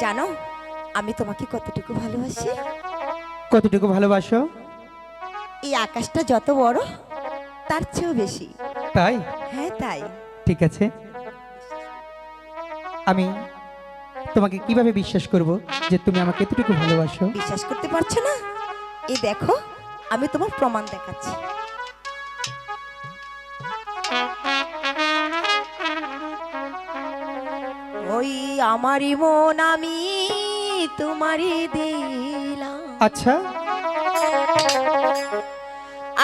জানো আমি তোমাকে কতটুকু ভালোবাসি? কতটুকু ভালোবাসো? এই আকাশটা যত বড় তার চেয়েও বেশি। তাই? হ্যাঁ তাই। ঠিক আছে। আমি তোমাকে কীভাবে বিশ্বাস করব যে তুমি আমাকে এতটুকু ভালোবাসো? বিশ্বাস করতে পারছ না? এই দেখো আমি তোমার প্রমাণ দেখাচ্ছি। আমারই মন আমি তোমারই দিলাম। আচ্ছা।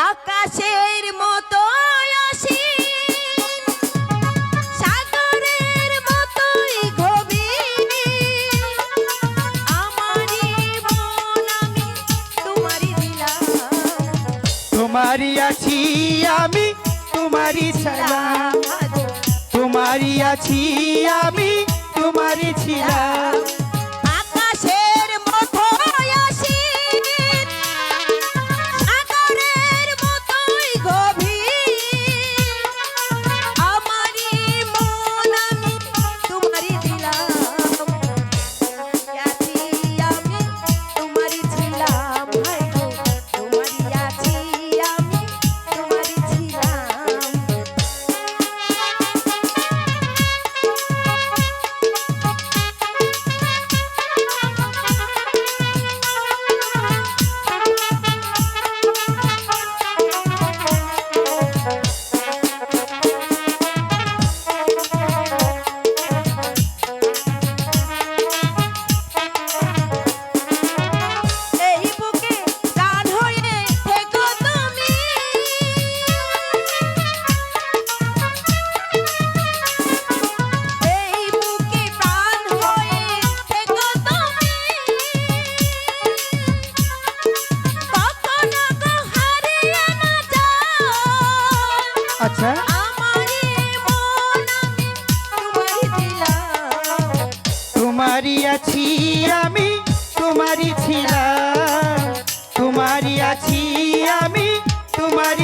আকাশের মতো। আমারই তোমারই আছি আমি তোমারই ছিলাম তোমারই আছি আমি তোমারই ছিলাম আচ্ছা। তোমারই আছি আমি তোমারই ছিলাম। তোমারই আছি আমি ছিলাম